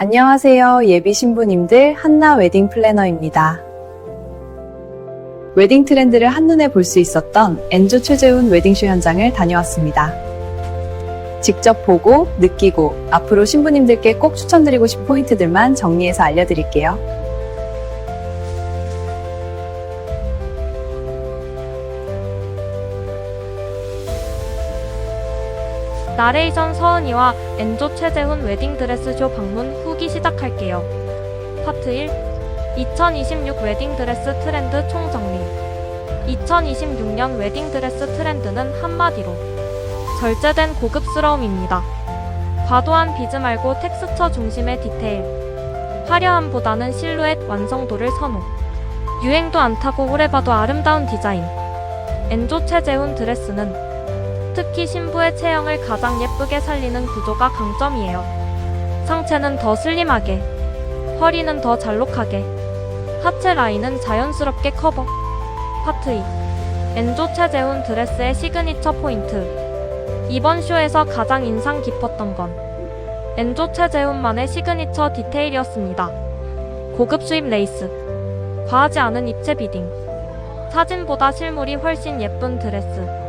안녕하세요. 예비 신부님들 한나 웨딩 플래너입니다. 웨딩 트렌드를 한눈에 볼 수 있었던 엔조 최재훈 웨딩쇼 현장을 다녀왔습니다. 직접 보고 느끼고 앞으로 신부님들께 꼭 추천드리고 싶은 포인트들만 정리해서 알려드릴게요. 나레이션 서은이와 엔조 최재훈 웨딩드레스쇼 방문 후기 시작할게요. 파트 1 2026 웨딩드레스 트렌드 총정리 2026년 웨딩드레스 트렌드는 한마디로 절제된 고급스러움입니다. 과도한 비즈 말고 텍스처 중심의 디테일 화려함보다는 실루엣 완성도를 선호 유행도 안 타고 오래 봐도 아름다운 디자인 엔조 최재훈 드레스는 특히 신부의 체형을 가장 예쁘게 살리는 구조가 강점이에요. 상체는 더 슬림하게, 허리는 더 잘록하게, 하체 라인은 자연스럽게 커버. 파트 2. 엔조 최재훈 드레스의 시그니처 포인트. 이번 쇼에서 가장 인상 깊었던 건 엔조 최재훈만의 시그니처 디테일이었습니다. 고급 수입 레이스, 과하지 않은 입체 비딩, 사진보다 실물이 훨씬 예쁜 드레스.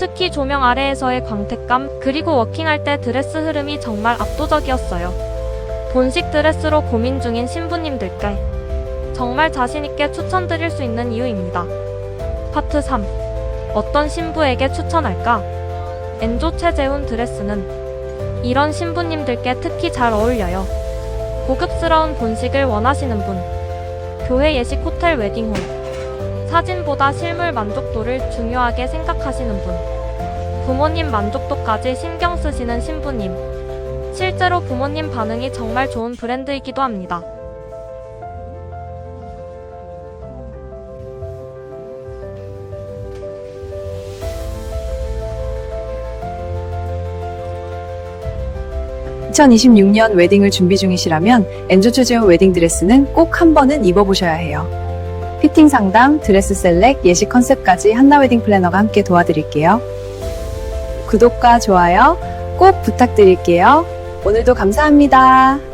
특히 조명 아래에서의 광택감, 그리고 워킹할 때 드레스 흐름이 정말 압도적이었어요. 본식 드레스로 고민 중인 신부님들께 정말 자신있게 추천드릴 수 있는 이유입니다. 파트 3. 어떤 신부에게 추천할까? 엔조 최재훈 드레스는 이런 신부님들께 특히 잘 어울려요. 고급스러운 본식을 원하시는 분, 교회 예식 호텔 웨딩홀, 사진보다 실물 만족도를 중요하게 생각하시는 분, 부모님 만족도까지 신경 쓰시는 신부님, 실제로 부모님 반응이 정말 좋은 브랜드이기도 합니다. 이 2026년 웨딩을 준비 중이시라면 엔조 최재훈 웨딩 드레스는 꼭 한 번은 입어보셔야 해요. 피팅 상담, 드레스 셀렉, 예식 컨셉까지 한나 웨딩 플래너가 함께 도와드릴게요. 구독과 좋아요 꼭 부탁드릴게요. 오늘도 감사합니다.